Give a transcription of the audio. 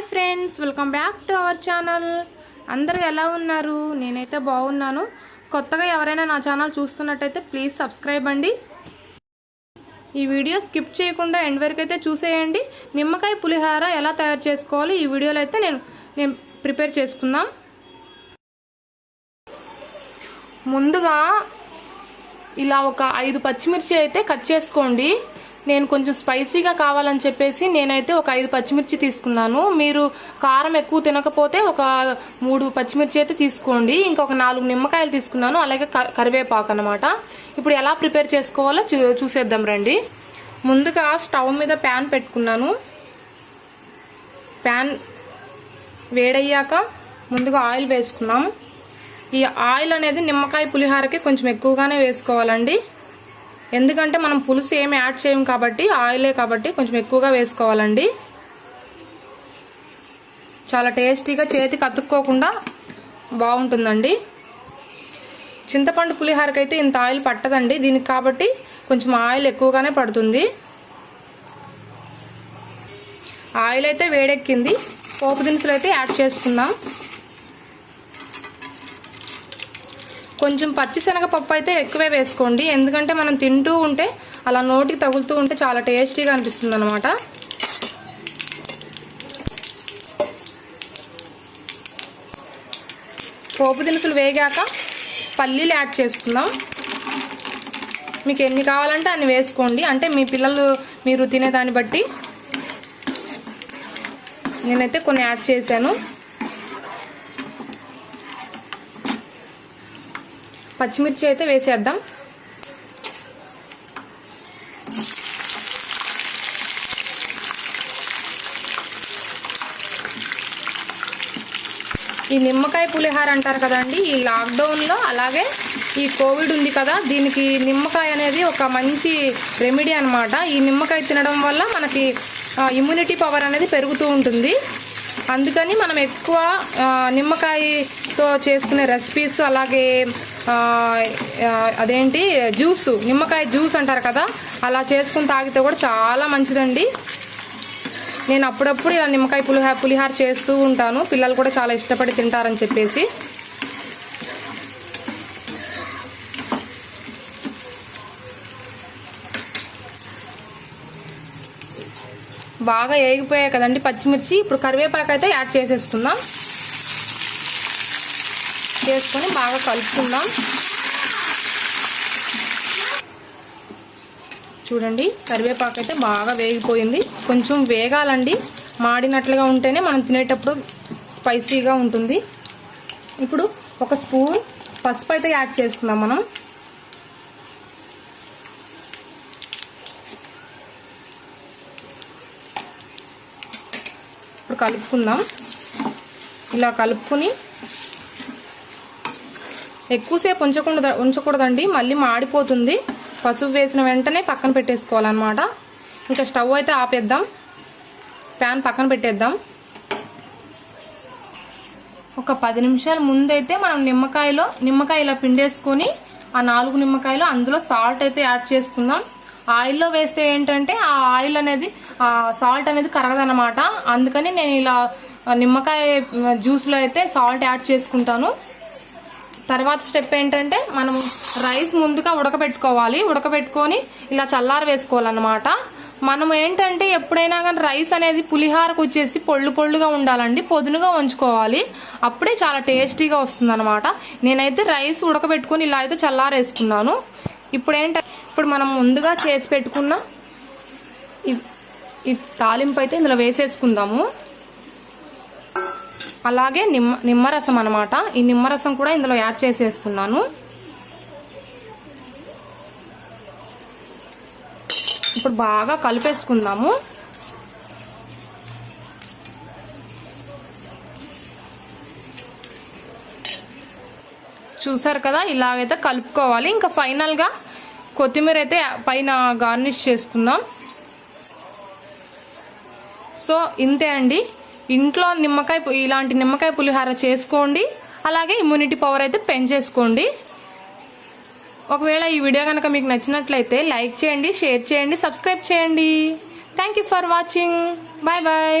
Hi friends welcome back to our channel. అందరూ ఎలా ఉన్నారు? నేనైతే బాగున్నాను. కొత్తగా ఎవరైనా నా ఛానల్ చూస్తున్నట్టయితే ప్లీజ్ సబ్స్క్రైబ్ అండి. ఈ వీడియో స్కిప్ చేయకుండా ఎండ్ వరకు అయితే చూసేయండి. నిమ్మకాయ పులిహార ఎలా తయారు చేసుకోవాలి? ఈ వీడియోలో అయితే నేను నేను ప్రిపేర్ చేసుకుందాం. ముందుగా ఇలా ఒక ఐదు పచ్చిమిర్చి అయితే కట్ చేసుకోండి. నేను కొంచెం స్పైసీగా కావాలని చెప్పేసి నేనైతే ఒక ఐదు పచ్చిమిర్చి తీసుకున్నాను. మీరు కారం ఎక్కువ తినకపోతే ఒక మూడు పచ్చిమిర్చి అయితే తీసుకోండి. ఇంకొక నాలుగు నిమ్మకాయలు తీసుకున్నాను. అలాగే క- కరివేపాకు అనమాట ఇప్పుడు ఎలా ప్రిపేర్ చేసుకోవాలో చూ- చూసేద్దాం రండి. ముందుగా స్టవ్ మీద ప్యాన్ పెట్టుకున్నాను. ప్యాన్ వేడయ్యాక ముందుగా ఆయిల్ వేసుకున్నాం ఈ ఆయిల్ అనేది నిమ్మకాయ పులిహారకి కొంచెం ఎక్కువగానే వేసుకోవాలండి. ఎందుకంటే మనం పులుసు ఏమి యాడ్ చేయం కాబట్టి ఆయిలే కాబట్టి కొంచెం ఎక్కువగా వేసుకోవాలండి. చాలా టేస్టీగా చేతికి అతుక్కోకుండా బాగుంటుందండి. చింతపండు పులిహారకైతే ఇంత ఆయిల్ పట్టదండి. దీనికి కాబట్టి కొంచెం ఆయిల్ ఎక్కువగానే పడుతుంది. ఆయిల్ అయితే వేడెక్కింది. పోపు దినుసులు అయితే యాడ్ చేసుకుందాం. కొంచెం పచ్చిశనగపప్పు అయితే ఎక్కువే వేసుకోండి. ఎందుకంటే మనం తింటూ ఉంటే అలా నోటికి తగులుతూ ఉంటే చాలా టేస్టీగా అనిపిస్తుంది అనమాట పోపు దినుసులు వేగాక పల్లీలు యాడ్ చేసుకుందాం. మీకు ఎన్ని కావాలంటే అన్ని వేసుకోండి. అంటే మీ పిల్లలు మీరు తినేదాన్ని బట్టి నేనైతే కొన్ని యాడ్ చేశాను. పచ్చిమిర్చి అయితే వేసేద్దాం. ఈ నిమ్మకాయ పులిహార అంటారు కదండి ఈ లాక్డౌన్లో అలాగే ఈ కోవిడ్ ఉంది కదా దీనికి నిమ్మకాయ అనేది ఒక మంచి రెమెడీ అనమాట ఈ నిమ్మకాయ తినడం వల్ల మనకి ఇమ్యూనిటీ పవర్ అనేది పెరుగుతూ ఉంటుంది. అందుకని మనం ఎక్కువ నిమ్మకాయతో చేసుకునే రెసిపీస్ అలాగే అదేంటి? జ్యూస్. నిమ్మకాయ జ్యూస్ అంటారు కదా అలా చేసుకుని తాగితే కూడా చాలా మంచిదండి. నేను అప్పుడప్పుడు ఇలా నిమ్మకాయ పులిహార పులిహార చేస్తూ ఉంటాను. పిల్లలు కూడా చాలా ఇష్టపడి తింటారని చెప్పేసి. బాగా ఏగిపోయాయి కదండి పచ్చిమిర్చి. ఇప్పుడు కరివేపాకు అయితే యాడ్ చేసేసుకుందాం. చేసుకొని బాగా కలుపుకుందాం. చూడండి కరివేపాకు అయితే బాగా వేగిపోయింది. కొంచెం వేగాలండి. మాడినట్లుగా ఉంటేనే మనం తినేటప్పుడు స్పైసీగా ఉంటుంది. ఇప్పుడు ఒక స్పూన్ పసుపు అయితే యాడ్ చేసుకుందాం మనం. ఇప్పుడు కలుపుకుందాం. ఇలా కలుపుకుని ఎక్కువసేపు ఉంచకుండా ఉంచకూడదండి. మళ్ళీ మాడిపోతుంది. పసుపు వేసిన వెంటనే పక్కన పెట్టేసుకోవాలన్నమాట. ఇంకా స్టవ్ అయితే ఆపేద్దాం. ప్యాన్ పక్కన పెట్టేద్దాం. ఒక పది నిమిషాల ముందైతే మనం నిమ్మకాయలో నిమ్మకాయ ఇలా పిండేసుకొని ఆ నాలుగు నిమ్మకాయలు అందులో సాల్ట్ అయితే యాడ్ చేసుకుందాం. ఆయిల్లో వేస్తే ఏంటంటే ఆ ఆయిల్ అనేది ఆ సాల్ట్ అనేది కరగదనమాట అందుకని నేను ఇలా నిమ్మకాయ జ్యూస్లో అయితే సాల్ట్ యాడ్ చేసుకుంటాను. తర్వాత స్టెప్ ఏంటంటే మనం రైస్ ముందుగా ఉడకబెట్టుకోవాలి. ఉడకబెట్టుకొని ఇలా చల్లార వేసుకోవాలన్నమాట. మనం ఏంటంటే ఎప్పుడైనా కానీ రైస్ అనేది పులిహారకు వచ్చేసి పొళ్ళు పొళ్ళుగా ఉండాలండి. పొదునుగా ఉంచుకోవాలి అప్పుడే చాలా టేస్టీగా వస్తుంది నేనైతే రైస్ ఉడకబెట్టుకుని ఇలా అయితే చల్లారేసుకున్నాను ఇప్పుడు ఏంటంటే ఇప్పుడు మనం ముందుగా చేసి పెట్టుకున్న ఈ తాలింపు అయితే ఇందులో వేసేసుకుందాము. అలాగే నిమ్మ నిమ్మరసం అనమాట ఈ నిమ్మరసం కూడా ఇందులో యాడ్ చేసేస్తున్నాను. ఇప్పుడు బాగా కలిపేసుకుందాము. చూసారు కదా ఇలాగైతే కలుపుకోవాలి. ఇంకా ఫైనల్గా కొత్తిమీర అయితే పైన గార్నిష్ చేసుకుందాం. సో ఇంతే అండి. ఇంట్లో నిమ్మకాయ ఇలాంటి నిమ్మకాయ పులిహార చేసుకోండి. అలాగే ఇమ్యూనిటీ పవర్ అయితే పెంచేసుకోండి. ఒకవేళ ఈ వీడియో కనుక మీకు నచ్చినట్లయితే లైక్ చేయండి షేర్ చేయండి సబ్స్క్రైబ్ చేయండి. Thank you for watching bye bye